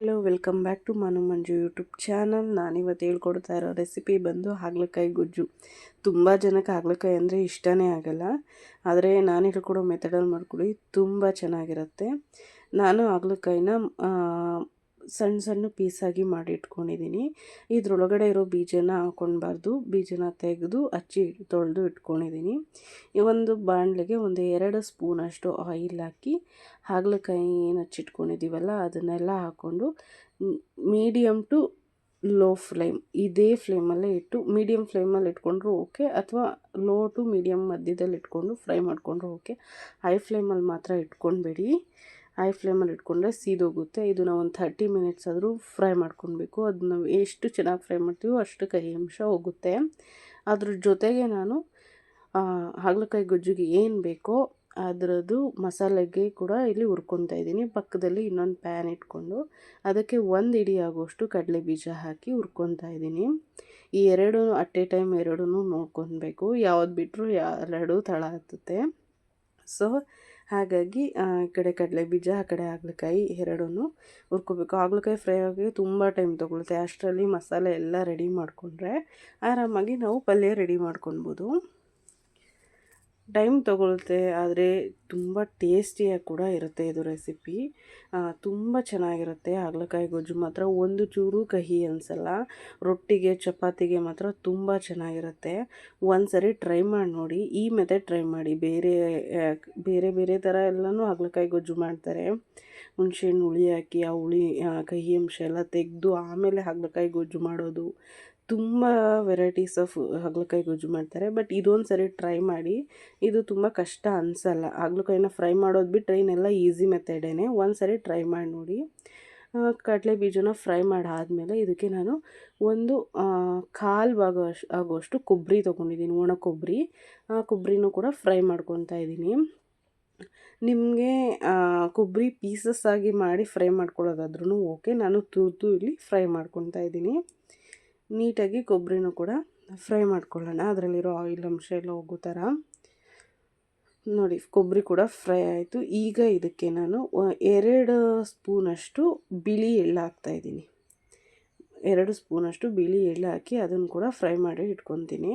Hello welcome back to Manu Manju YouTube channel ನಾನಿವತ್ತು ಹೇಳ್ಕೊಡ್ತಾ ಇರೋ ರೆಸಿಪಿ ಬಂದು ಹಾಗಲಕಾಯಿ ಗೊಜ್ಜು. ತುಂಬ ಜನಕ್ಕೆ ಹಾಗಲಕಾಯಿ ಅಂದರೆ ಇಷ್ಟನೇ ಆಗಲ್ಲ. ಆದರೆ ನಾನು ಹೇಳ್ಕೊಡೋ ಮೆಥಡಲ್ಲಿ ಮಾಡ್ಕೊಳ್ಳಿ ತುಂಬ ಚೆನ್ನಾಗಿರುತ್ತೆ. ನಾನು ಹಾಗಲಕಾಯಿನ ಸಣ್ಣ ಸಣ್ಣ ಪೀಸಾಗಿ ಮಾಡಿ ಇಟ್ಕೊಂಡಿದ್ದೀನಿ ಇದ್ರೊಳಗಡೆ ಇರೋ ಬೀಜನ ಹಾಕ್ಕೊಳ್ಬಾರ್ದು ಬೀಜನ ತೆಗೆದು ಹಚ್ಚಿ ತೊಳೆದು ಇಟ್ಕೊಂಡಿದ್ದೀನಿ ಈ ಒಂದು ಬಾಣಲೆಗೆ ಒಂದು ಎರಡು ಸ್ಪೂನಷ್ಟು ಆಯಿಲ್ ಹಾಕಿ, ಹಾಗಲಕಾಯಿ ಏನು ಹಚ್ಚಿಟ್ಕೊಂಡಿದ್ದೀವಲ್ಲ ಅದನ್ನೆಲ್ಲ ಹಾಕ್ಕೊಂಡು ಮೀಡಿಯಮ್ ಟು ಲೋ ಫ್ಲೇಮ್ ಇದೇ ಫ್ಲೇಮಲ್ಲೇ ಇಟ್ಟು ಮೀಡಿಯಮ್ ಫ್ಲೇಮಲ್ಲಿ ಇಟ್ಕೊಂಡ್ರು ಓಕೆ ಅಥವಾ ಲೋ ಟು ಮೀಡಿಯಮ್ ಮಧ್ಯದಲ್ಲಿ ಇಟ್ಕೊಂಡು ಫ್ರೈ ಮಾಡಿಕೊಂಡ್ರು ಓಕೆ ಹೈ ಫ್ಲೇಮಲ್ಲಿ ಮಾತ್ರ ಇಟ್ಕೊಳ್ಬೇಡಿ ಹೈ ಫ್ಲೇಮಲ್ಲಿ ಇಟ್ಕೊಂಡ್ರೆ ಸೀದೋಗುತ್ತೆ. ಇದು ನಾವು ಒಂದು ಥರ್ಟಿ ಮಿನಿಟ್ಸ್ ಆದರೂ ಫ್ರೈ ಮಾಡ್ಕೊಳ್ಬೇಕು ಅದು ನಾವು ಎಷ್ಟು ಚೆನ್ನಾಗಿ ಫ್ರೈ ಮಾಡ್ತೀವೋ ಅಷ್ಟು ಕಹಿ ಅಂಶ ಹೋಗುತ್ತೆ. ಅದ್ರ ಜೊತೆಗೆ ನಾನು ಹಾಗಲಕಾಯಿ ಗೊಜ್ಜಿಗೆ ಏನು ಬೇಕೋ ಅದರದ್ದು ಮಸಾಲೆಗೆ ಕೂಡ ಇಲ್ಲಿ ಹುರ್ಕೊತಾ ಇದ್ದೀನಿ. ಪಕ್ಕದಲ್ಲಿ ಇನ್ನೊಂದು ಪ್ಯಾನ್ ಇಟ್ಕೊಂಡು ಅದಕ್ಕೆ ಒಂದು ಇಡಿ ಆಗೋಷ್ಟು ಕಡಲೆ ಬೀಜ ಹಾಕಿ ಹುರ್ಕೊತಾ ಇದ್ದೀನಿ. ಈ ಎರಡೂ ಅಟ್ ಎ ಟೈಮ್ ಎರಡೂ ನೋಡ್ಕೊಬೇಕು ಯಾವ್ದು ಬಿಟ್ಟರು ಎರಡೂ ತಳ ಹತ್ತುತ್ತೆ. ಸೊ ಹಾಗಾಗಿ ಈ ಕಡೆ ಕಡಲೆ ಬೀಜ, ಆ ಕಡೆ ಹಾಗಲಕಾಯಿ ಎರಡೂ ಹುರ್ಕೋಬೇಕು. ಹಾಗಲಕಾಯಿ ಫ್ರೈ ಆಗಿ ತುಂಬ ಟೈಮ್ ತೊಗೊಳುತ್ತೆ. ಅಷ್ಟರಲ್ಲಿ ಮಸಾಲೆ ಎಲ್ಲ ರೆಡಿ ಮಾಡಿಕೊಂಡ್ರೆ ಆರಾಮಾಗಿ ನಾವು ಪಲ್ಯ ರೆಡಿ ಮಾಡ್ಕೊಳ್ಬೋದು ಟೈಮ್ ತೊಗೊಳುತ್ತೆ ಆದರೆ ತುಂಬ ಟೇಸ್ಟಿಯಾಗಿ ಕೂಡ ಇರುತ್ತೆ ಇದು ರೆಸಿಪಿ. ತುಂಬ ಚೆನ್ನಾಗಿರುತ್ತೆ ಹಾಗಲಕಾಯಿ ಗೊಜ್ಜು ಮಾತ್ರ. ಒಂದು ಚೂರು ಕಹಿ ಅನಿಸಲ್ಲ, ರೊಟ್ಟಿಗೆ, ಚಪಾತಿಗೆ ಮಾತ್ರ ತುಂಬ ಚೆನ್ನಾಗಿರುತ್ತೆ. ಒಂದು ಸರಿ ಟ್ರೈ ಮಾಡಿ ನೋಡಿ, ಈ ಮೆಥಡ್ ಟ್ರೈ ಮಾಡಿ. ಬೇರೆ ಬೇರೆ ಬೇರೆ ಥರ ಎಲ್ಲನೂ ಹಾಗಲಕಾಯಿ ಗೊಜ್ಜು ಮಾಡ್ತಾರೆ. ಹುಣ್ಸೆಹಣ್ಣು ಹುಳಿ ಹಾಕಿ, ಆ ಹುಳಿ ಕಹಿ ಅಂಶ ಎಲ್ಲ ತೆಗೆದು ಆಮೇಲೆ ಹಾಗಲಕಾಯಿ ಗೊಜ್ಜು ಮಾಡೋದು. ತುಂಬ ವೆರೈಟೀಸ್ ಆಫ್ ಹಾಗಲಕಾಯಿ ಗೊಜ್ಜು ಮಾಡ್ತಾರೆ. ಬಟ್ ಇದೊಂದು ಸರಿ ಟ್ರೈ ಮಾಡಿ. ಇದು ತುಂಬ ಕಷ್ಟ ಅನಿಸಲ್ಲ. ಹಾಗಲಕಾಯಿನ ಫ್ರೈ ಮಾಡೋದು ಬಿಟ್ಟರೆ ಇನ್ನೆಲ್ಲ ಈಸಿ ಮೆಥಡೇನೆ ಒಂದು ಸರಿ ಟ್ರೈ ಮಾಡಿ ನೋಡಿ. ಕಡಲೆ ಬೀಜನ ಫ್ರೈ ಮಾಡಾದಮೇಲೆ ಇದಕ್ಕೆ ನಾನು ಒಂದು ಕಾಲು ಭಾಗ ಆಗುವಷ್ಟು ಕೊಬ್ಬರಿ ತೊಗೊಂಡಿದ್ದೀನಿ. ಒಣ ಕೊಬ್ಬರಿ ಆ ಕೊಬ್ಬರಿನೂ ಕೂಡ ಫ್ರೈ ಮಾಡ್ಕೊತಾ ಇದ್ದೀನಿ. ನಿಮಗೆ ಕೊಬ್ಬರಿ ಪೀಸಸ್ ಆಗಿ ಮಾಡಿ ಫ್ರೈ ಮಾಡ್ಕೊಳ್ಳೋದಾದ್ರೂ ಓಕೆ ನಾನು ತುರಿದು ಇಲ್ಲಿ ಫ್ರೈ ಮಾಡ್ಕೊತಾ ಇದ್ದೀನಿ. ನೀಟಾಗಿ ಕೊಬ್ಬರಿನೂ ಕೂಡ ಫ್ರೈ ಮಾಡ್ಕೊಳ್ಳೋಣ. ಅದರಲ್ಲಿರೋ ಆಯಿಲ್ ಅಂಶ ಎಲ್ಲ ಹೋಗೋ ಥರ. ನೋಡಿ, ಕೊಬ್ಬರಿ ಕೂಡ ಫ್ರೈ ಆಯಿತು. ಈಗ ಇದಕ್ಕೆ ನಾನು ಎರಡು ಸ್ಪೂನಷ್ಟು ಬಿಳಿ ಎಳ್ಳು ಹಾಕ್ತಾಯಿದ್ದೀನಿ ಎರಡು ಸ್ಪೂನಷ್ಟು ಬಿಳಿ ಎಳ್ಳು ಹಾಕಿ ಅದನ್ನು ಕೂಡ ಫ್ರೈ ಮಾಡಿ ಇಟ್ಕೊತೀನಿ.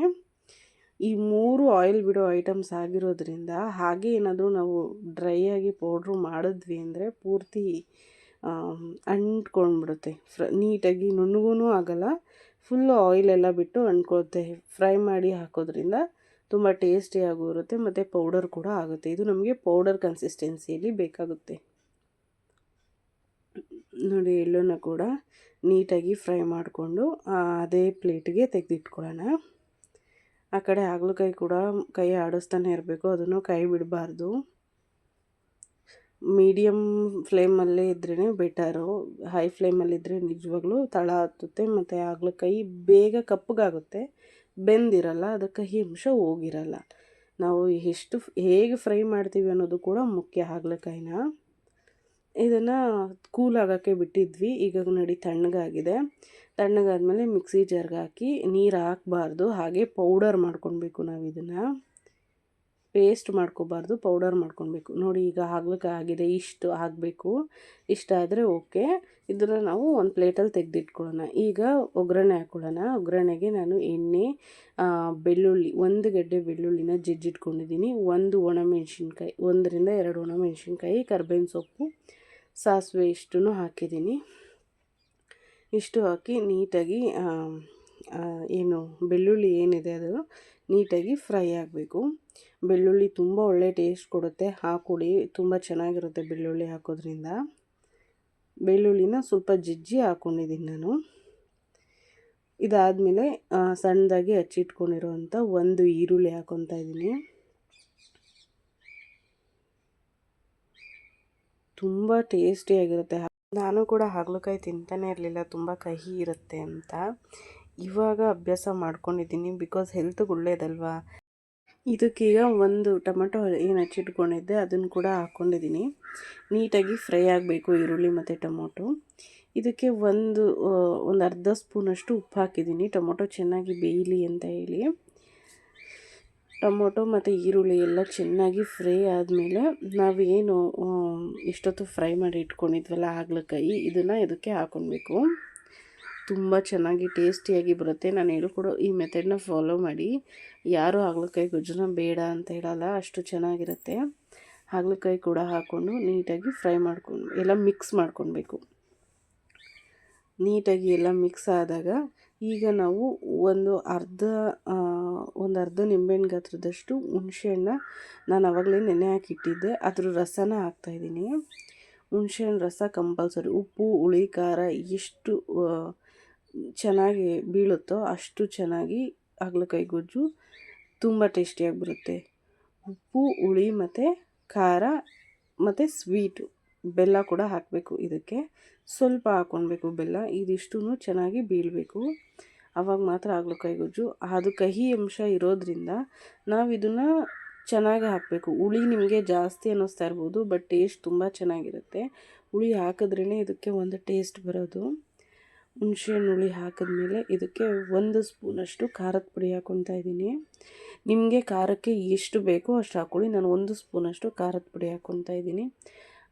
ಈ ಮೂರು ಆಯಿಲ್ ಬಿಡೋ ಐಟಮ್ಸ್ ಆಗಿರೋದ್ರಿಂದ ಹಾಗೆ ಏನಾದರೂ ನಾವು ಡ್ರೈ ಆಗಿ ಪೌಡ್ರು ಮಾಡಿದ್ವಿ ಅಂದರೆ ಪೂರ್ತಿ ಅಂಟ್ಕೊಂಡ್ಬಿಡುತ್ತೆ. ಫ್ರ, ನೀಟಾಗಿ ನುಣ್ಣಗೂ ಆಗಲ್ಲ. ಫುಲ್ಲು ಆಯಿಲೆಲ್ಲ ಬಿಟ್ಟು ಅಂಟ್ಕೊಳುತ್ತೆ ಫ್ರೈ ಮಾಡಿ ಹಾಕೋದ್ರಿಂದ ತುಂಬ ಟೇಸ್ಟಿಯಾಗೂ ಇರುತ್ತೆ, ಮತ್ತು ಪೌಡರ್ ಕೂಡ ಆಗುತ್ತೆ. ಇದು ನಮಗೆ ಪೌಡರ್ ಕನ್ಸಿಸ್ಟೆನ್ಸಿಯಲ್ಲಿ ಬೇಕಾಗುತ್ತೆ. ನೋಡಿ ಎಳ್ಳನ್ನ ಕೂಡ ನೀಟಾಗಿ ಫ್ರೈ ಮಾಡಿಕೊಂಡು ಅದೇ ಪ್ಲೇಟಿಗೆ ತೆಗೆದಿಟ್ಕೊಳ್ಳೋಣ. ಆ ಕಡೆ ಹಾಗಲಕಾಯಿ ಕೂಡ ಕೈ ಆಡಿಸ್ತಾನೆ ಇರಬೇಕು, ಅದನ್ನು ಕೈ ಬಿಡಬಾರ್ದು. ಮೀಡಿಯಮ್ ಫ್ಲೇಮಲ್ಲೇ ಇದ್ರೇ ಬೆಟರು, ಹೈ ಫ್ಲೇಮಲ್ಲಿದ್ದರೆ ನಿಜವಾಗ್ಲೂ ತಳ ಹತ್ತುತ್ತೆ, ಮತ್ತು ಹಾಗಲಕಾಯಿ ಬೇಗ ಕಪ್ಪಗಾಗುತ್ತೆ. ಬೆಂದಿರಲ್ಲ, ಅದಕ್ಕೆ ಅಂಶ ಹೋಗಿರಲ್ಲ. ನಾವು ಎಷ್ಟು ಹೇಗೆ ಫ್ರೈ ಮಾಡ್ತೀವಿ ಅನ್ನೋದು ಕೂಡ ಮುಖ್ಯ ಹಾಗಲಕಾಯಿನ ಇದನ್ನು ಕೂಲ್ ಆಗೋಕ್ಕೆ ಬಿಟ್ಟಿದ್ವಿ, ಈಗ ನಡಿ ತಣ್ಣಗಾಗಿದೆ. ತಣ್ಣಗಾದ್ಮೇಲೆ ಮಿಕ್ಸಿ ಜಾರ್ಗೆ ಹಾಕಿ ನೀರು ಹಾಕಬಾರ್ದು, ಹಾಗೆ ಪೌಡರ್ ಮಾಡ್ಕೊಳ್ಬೇಕು ನಾವು ಇದನ್ನು ಪೇಸ್ಟ್ ಮಾಡ್ಕೋಬಾರ್ದು, ಪೌಡರ್ ಮಾಡ್ಕೊಳ್ಬೇಕು ನೋಡಿ ಈಗ ಆಗ್ಲಿಕ್ಕೆ ಆಗಿದೆ, ಇಷ್ಟು ಆಗಬೇಕು ಇಷ್ಟಾದರೆ ಓಕೆ. ಇದನ್ನು ನಾವು ಒಂದು ಪ್ಲೇಟಲ್ಲಿ ತೆಗೆದಿಟ್ಕೊಳ್ಳೋಣ. ಈಗ ಒಗ್ಗರಣೆ ಹಾಕ್ಕೊಳ್ಳೋಣ ಒಗ್ಗರಣೆಗೆ ನಾನು ಎಣ್ಣೆ ಬೆಳ್ಳುಳ್ಳಿ, ಒಂದು ಗಡ್ಡೆ ಬೆಳ್ಳುಳ್ಳಿನ ಜಜ್ಜಿಟ್ಕೊಂಡಿದ್ದೀನಿ. ಒಂದು ಒಣಮೆಣ್ಸಿನ್ಕಾಯಿ, ಒಂದರಿಂದ ಎರಡು ಒಣಮೆಣ್ಸಿನ್ಕಾಯಿ, ಕರ್ಬೇವಿನ ಸೊಪ್ಪು, ಸಾಸಿವೆ ಇಷ್ಟೂ ಹಾಕಿದ್ದೀನಿ. ಇಷ್ಟು ಹಾಕಿ ನೀಟಾಗಿ ಏನು ಬೆಳ್ಳುಳ್ಳಿ ಏನಿದೆ ಅದು ನೀಟಾಗಿ ಫ್ರೈ ಆಗಬೇಕು. ಬೆಳ್ಳುಳ್ಳಿ ತುಂಬ ಒಳ್ಳೆ ಟೇಸ್ಟ್ ಕೊಡುತ್ತೆ. ಹಾಕೊಡಿ, ತುಂಬ ಚೆನ್ನಾಗಿರುತ್ತೆ ಬೆಳ್ಳುಳ್ಳಿ ಹಾಕೋದ್ರಿಂದ. ಬೆಳ್ಳುಳ್ಳಿನ ಸ್ವಲ್ಪ ಜಜ್ಜಿ ಹಾಕ್ಕೊಂಡಿದ್ದೀನಿ ನಾನು. ಇದಾದಮೇಲೆ ಸಣ್ಣದಾಗಿ ಹಚ್ಚಿಟ್ಕೊಂಡಿರೋವಂಥ ಒಂದು ಈರುಳ್ಳಿ ಹಾಕೊತಾ ಇದ್ದೀನಿ. ತುಂಬ ಟೇಸ್ಟಿಯಾಗಿರುತ್ತೆ ನಾನು ಕೂಡ ಹಾಗಲಕಾಯಿ ತಿಂತಾನೆ ಇರಲಿಲ್ಲ. ತುಂಬ ಕಹಿ ಇರುತ್ತೆ ಅಂತ. ಇವಾಗ ಅಭ್ಯಾಸ ಮಾಡ್ಕೊಂಡಿದ್ದೀನಿ ಬಿಕಾಸ್ ಹೆಲ್ತ್ಗೆ ಒಳ್ಳೇದಲ್ವಾ? ಇದಕ್ಕೀಗ ಒಂದು ಟೊಮೆಟೊ ಏನು ಹಚ್ಚಿಟ್ಕೊಂಡಿದ್ದೆ ಅದನ್ನು ಕೂಡ ಹಾಕ್ಕೊಂಡಿದ್ದೀನಿ. ನೀಟಾಗಿ ಫ್ರೈ ಆಗಬೇಕು ಈರುಳ್ಳಿ ಮತ್ತು ಟೊಮೊಟೊ. ಇದಕ್ಕೆ ಒಂದು ಒಂದು ಅರ್ಧ ಸ್ಪೂನಷ್ಟು ಉಪ್ಪು ಹಾಕಿದ್ದೀನಿ. ಟೊಮೊಟೊ ಚೆನ್ನಾಗಿ ಬೇಯಲಿ ಅಂತ ಹೇಳಿ. ಟೊಮೊಟೊ ಮತ್ತು ಈರುಳ್ಳಿ ಎಲ್ಲ ಚೆನ್ನಾಗಿ ಫ್ರೈ ಆದಮೇಲೆ ನಾವೇನು ಇಷ್ಟೊತ್ತು ಫ್ರೈ ಮಾಡಿ ಇಟ್ಕೊಂಡಿದ್ವಲ್ಲ, ಹಾಗಲಕಾಯಿ, ಇದನ್ನು ಇದಕ್ಕೆ ಹಾಕ್ಕೊಳ್ಬೇಕು ತುಂಬ ಚೆನ್ನಾಗಿ ಟೇಸ್ಟಿಯಾಗಿ ಬರುತ್ತೆ. ನಾನು ಹೇಳ್ಕೊಡೋ ಈ ಮೆಥಡ್ನ ಫಾಲೋ ಮಾಡಿ. ಯಾರೂ ಹಾಗಲಕಾಯಿ ಗೊಜ್ಜನ್ನ ಬೇಡ ಅಂತ ಹೇಳಲ್ಲ, ಅಷ್ಟು ಚೆನ್ನಾಗಿರುತ್ತೆ. ಹಾಗಲಕಾಯಿ ಕೂಡ ಹಾಕ್ಕೊಂಡು ನೀಟಾಗಿ ಫ್ರೈ ಮಾಡ್ಕೊಂಡು, ಎಲ್ಲ ಮಿಕ್ಸ್ ಮಾಡ್ಕೊಳ್ಬೇಕು. ನೀಟಾಗಿ ಎಲ್ಲ ಮಿಕ್ಸ್ ಆದಾಗ ಈಗ ನಾವು ಒಂದು ಅರ್ಧ ಒಂದು ಅರ್ಧ ನಿಂಬೆಹಣ್ಣು ಗಾತ್ರದಷ್ಟು ಹುಣಸೆಹಣ್ಣ ನಾನು ಆವಾಗಲೇ ನೆನೆ ಹಾಕಿಟ್ಟಿದ್ದೆ. ಅದ್ರ ರಸನ ಹಾಕ್ತಾಯಿದ್ದೀನಿ ಹುಣಸೆಹಣ್ಣು ರಸ ಕಂಪಲ್ಸರಿ ಉಪ್ಪು, ಹುಳಿ, ಖಾರ ಎಷ್ಟು ಚೆನ್ನಾಗಿ ಬೀಳುತ್ತೋ ಅಷ್ಟು ಚೆನ್ನಾಗಿ ಹಾಗಲಕಾಯಿ ಗೊಜ್ಜು ತುಂಬ ಟೇಸ್ಟಿಯಾಗಿ ಬರುತ್ತೆ ಉಪ್ಪು, ಹುಳಿ ಮತ್ತು ಖಾರ ಮತ್ತು ಸ್ವೀಟು ಬೆಲ್ಲ ಕೂಡ ಹಾಕಬೇಕು ಇದಕ್ಕೆ. ಸ್ವಲ್ಪ ಹಾಕ್ಕೊಳ್ಬೇಕು ಬೆಲ್ಲ ಇದಿಷ್ಟೂ ಚೆನ್ನಾಗಿ ಬೀಳಬೇಕು. ಆವಾಗ ಮಾತ್ರ ಹಾಗಲಕಾಯಿ ಗೊಜ್ಜು ಅದು ಕಹಿ ಅಂಶ ಇರೋದರಿಂದ ನಾವು ಇದನ್ನು ಚೆನ್ನಾಗಿ ಹಾಕಬೇಕು. ಹುಳಿ ನಿಮಗೆ ಜಾಸ್ತಿ ಅನ್ನಿಸ್ತಾ ಇರ್ಬೋದು, ಬಟ್ ಟೇಸ್ಟ್ ತುಂಬ ಚೆನ್ನಾಗಿರುತ್ತೆ. ಹುಳಿ ಹಾಕಿದ್ರೇ ಇದಕ್ಕೆ ಒಂದು ಟೇಸ್ಟ್ ಬರೋದು. ಹುಣಸೆಹಣ್ಣು ಹುಳಿ ಹಾಕಿದ್ಮೇಲೆ ಇದಕ್ಕೆ ಒಂದು ಸ್ಪೂನಷ್ಟು ಖಾರದ ಪುಡಿ ಹಾಕ್ಕೊತಾ ಇದ್ದೀನಿ. ನಿಮಗೆ ಖಾರಕ್ಕೆ ಎಷ್ಟು ಬೇಕೋ ಅಷ್ಟು ಹಾಕ್ಕೊಳ್ಳಿ ನಾನು ಒಂದು ಸ್ಪೂನಷ್ಟು ಖಾರದ ಪುಡಿ ಹಾಕ್ಕೊತಾ ಇದ್ದೀನಿ.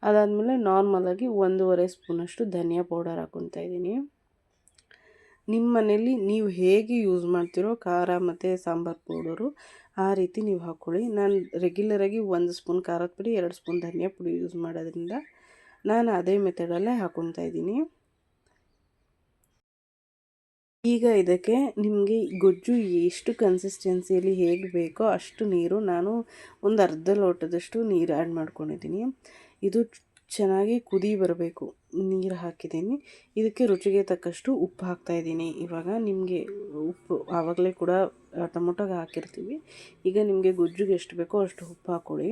ಅದಾದಮೇಲೆ ನಾರ್ಮಲಾಗಿ ಒಂದೂವರೆ ಸ್ಪೂನಷ್ಟು ಧನಿಯಾ ಪೌಡರ್ ಹಾಕ್ಕೊತಾ ಇದ್ದೀನಿ. ನಿಮ್ಮ ಮನೇಲಿ ನೀವು ಹೇಗೆ ಯೂಸ್ ಮಾಡ್ತೀರೋ ಖಾರ ಮತ್ತು ಸಾಂಬಾರು ಪೌಡರು ಆ ರೀತಿ ನೀವು ಹಾಕ್ಕೊಳ್ಳಿ ನಾನು ರೆಗ್ಯುಲರಾಗಿ ಒಂದು ಸ್ಪೂನ್ ಖಾರದ ಪುಡಿ, ಎರಡು ಸ್ಪೂನ್ ಧನಿಯಾ ಪುಡಿ ಯೂಸ್ ಮಾಡೋದ್ರಿಂದ ನಾನು ಅದೇ ಮೆಥಡಲ್ಲೇ ಹಾಕ್ಕೊತಾ ಇದ್ದೀನಿ. ಈಗ ಇದಕ್ಕೆ ನಿಮಗೆ ಗೊಜ್ಜು ಎಷ್ಟು ಕನ್ಸಿಸ್ಟೆನ್ಸಿಯಲ್ಲಿ ಹೇಗೆ ಬೇಕೋ ಅಷ್ಟು ನೀರು ನಾನು ಒಂದು ಅರ್ಧ ಲೋಟದಷ್ಟು ನೀರು ಆ್ಯಡ್ ಮಾಡ್ಕೊಂಡಿದ್ದೀನಿ. ಇದು ಚೆನ್ನಾಗಿ ಕುದಿ ಬರಬೇಕು. ನೀರು ಹಾಕಿದ್ದೀನಿ. ಇದಕ್ಕೆ ರುಚಿಗೆ ತಕ್ಕಷ್ಟು ಉಪ್ಪು ಹಾಕ್ತಾಯಿದ್ದೀನಿ ಇವಾಗ ನಿಮಗೆ ಉಪ್ಪು ಆವಾಗಲೇ ಕೂಡ ಟೊಮೊಟೊಗೆ ಹಾಕಿರ್ತೀವಿ. ಈಗ ನಿಮಗೆ ಗೊಜ್ಜುಗೆ ಎಷ್ಟು ಬೇಕೋ ಅಷ್ಟು ಉಪ್ಪು ಹಾಕ್ಕೊಳ್ಳಿ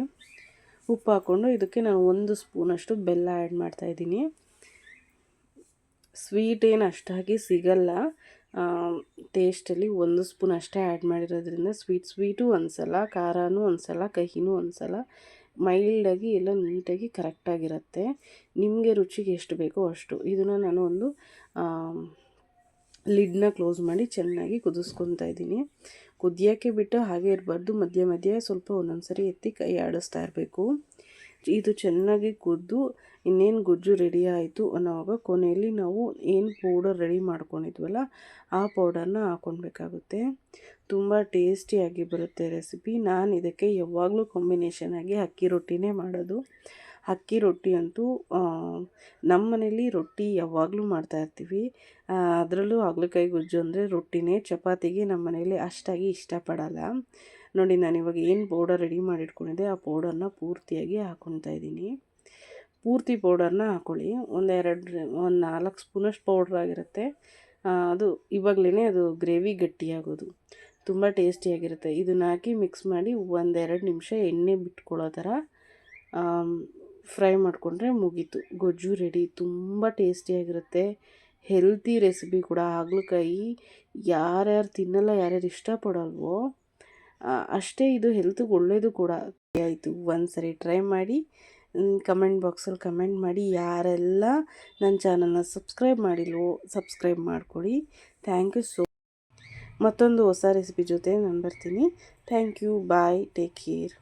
ಉಪ್ಪು ಹಾಕ್ಕೊಂಡು ಇದಕ್ಕೆ ನಾನು ಒಂದು ಸ್ಪೂನಷ್ಟು ಬೆಲ್ಲ ಆ್ಯಡ್ ಮಾಡ್ತಾಯಿದ್ದೀನಿ ಸ್ವೀಟ್ ಏನು ಅಷ್ಟಾಗಿ ಸಿಗಲ್ಲ. ಟೇಸ್ಟಲ್ಲಿ ಒಂದು ಸ್ಪೂನ್ ಅಷ್ಟೇ ಆ್ಯಡ್ ಮಾಡಿರೋದ್ರಿಂದ ಸ್ವೀಟ್ ಸ್ವೀಟು ಅನಿಸಲ್ಲ ಖಾರನೂ ಅನಿಸಲ್ಲ ಕಹಿನೂ ಅನಿಸಲ್ಲ ಮೈಲ್ಡಾಗಿ ಎಲ್ಲ ನೀಟಾಗಿ ಕರೆಕ್ಟಾಗಿರುತ್ತೆ ನಿಮಗೆ ರುಚಿಗೆ ಎಷ್ಟು ಬೇಕೋ ಅಷ್ಟು. ಇದನ್ನು ನಾನು ಒಂದು ಲಿಡ್ನ ಕ್ಲೋಸ್ ಮಾಡಿ ಚೆನ್ನಾಗಿ ಕುದಿಸ್ಕೊತಾ ಇದ್ದೀನಿ. ಕುದಿಯೋಕ್ಕೆ ಬಿಟ್ಟು ಹಾಗೆ ಇರಬಾರ್ದು. ಮಧ್ಯ ಮಧ್ಯೆ ಸ್ವಲ್ಪ ಒಂದೊಂದು ಸರಿ ಎತ್ತಿ ಕೈ ಆಡಿಸ್ತಾ ಇರಬೇಕು. ಇದು ಚೆನ್ನಾಗಿ ಕುದ್ದು ಇನ್ನೇನು ಗೊಜ್ಜು ರೆಡಿ ಆಯಿತು ಅನ್ನೋವಾಗ ಕೊನೆಯಲ್ಲಿ ನಾವು ಏನು ಪೌಡರ್ ರೆಡಿ ಮಾಡ್ಕೊಂಡಿದ್ವಲ್ಲ, ಆ ಪೌಡರ್ನ ಹಾಕ್ಕೊಳ್ಬೇಕಾಗುತ್ತೆ ತುಂಬ ಟೇಸ್ಟಿಯಾಗಿ ಬರುತ್ತೆ ರೆಸಿಪಿ ನಾನು ಇದಕ್ಕೆ ಯಾವಾಗಲೂ ಕಾಂಬಿನೇಷನ್ ಆಗಿ ಅಕ್ಕಿ ರೊಟ್ಟಿನೇ ಮಾಡೋದು. ಅಕ್ಕಿ ರೊಟ್ಟಿ ಅಂತೂ ನಮ್ಮ ಮನೇಲಿ ರೊಟ್ಟಿ ಯಾವಾಗಲೂ ಮಾಡ್ತಾಯಿರ್ತೀವಿ ಅದರಲ್ಲೂ ಹಾಗಲಕಾಯಿ ಗೊಜ್ಜು ಅಂದರೆ ರೊಟ್ಟಿನೇ, ಚಪಾತಿಗೆ ನಮ್ಮ ಮನೇಲಿ ಅಷ್ಟಾಗಿ ಇಷ್ಟಪಡಲ್ಲ. ನೋಡಿ, ನಾನು ಇವಾಗ ಏನು ಪೌಡರ್ ರೆಡಿ ಮಾಡಿಟ್ಕೊಂಡಿದ್ದೆ, ಆ ಪೌಡರ್ನ ಪೂರ್ತಿಯಾಗಿ ಹಾಕ್ಕೊತಾ ಇದ್ದೀನಿ. ಪೂರ್ತಿ ಪೌಡರ್ನ ಹಾಕ್ಕೊಳ್ಳಿ ಒಂದೆರಡು ಒಂದು ನಾಲ್ಕು ಸ್ಪೂನಷ್ಟು ಪೌಡ್ರ್ ಆಗಿರುತ್ತೆ. ಅದು ಇವಾಗಲೇ ಅದು ಗ್ರೇವಿ ಗಟ್ಟಿಯಾಗೋದು. ತುಂಬ ಟೇಸ್ಟಿಯಾಗಿರುತ್ತೆ. ಇದನ್ನ ಹಾಕಿ ಮಿಕ್ಸ್ ಮಾಡಿ ಒಂದೆರಡು ನಿಮಿಷ ಎಣ್ಣೆ ಬಿಟ್ಕೊಳ್ಳೋ ಥರ ಫ್ರೈ ಮಾಡಿಕೊಂಡ್ರೆ ಮುಗೀತು. ಗೊಜ್ಜು ರೆಡಿ ತುಂಬ ಟೇಸ್ಟಿಯಾಗಿರುತ್ತೆ. ಹೆಲ್ತಿ ರೆಸಿಪಿ ಕೂಡ. ಹಾಗಲಕಾಯಿ ಯಾರ್ಯಾರು ತಿನ್ನಲ್ಲ, ಯಾರ್ಯಾರು ಇಷ್ಟಪಡಲ್ವೋ ಅಷ್ಟೇ ಇದು ಹೆಲ್ತಿಗೆ ಒಳ್ಳೆಯದು ಕೂಡ. ಆಯಿತು. ಒಂದು ಸರಿ ಟ್ರೈ ಮಾಡಿ ಕಮೆಂಟ್ ಬಾಕ್ಸಲ್ಲಿ ಕಮೆಂಟ್ ಮಾಡಿ. ಯಾರೆಲ್ಲ ನನ್ನ ಚಾನಲ್ನ ಸಬ್ಸ್ಕ್ರೈಬ್ ಮಾಡಿಲ್ವೋ ಸಬ್ಸ್ಕ್ರೈಬ್ ಮಾಡ್ಕೊಳ್ಳಿ ಥ್ಯಾಂಕ್ ಯು ಸೋ ಮತ್ತೊಂದು ಹೊಸ ರೆಸಿಪಿ ಜೊತೆ ನಾನು ಬರ್ತೀನಿ. Thank you bye take care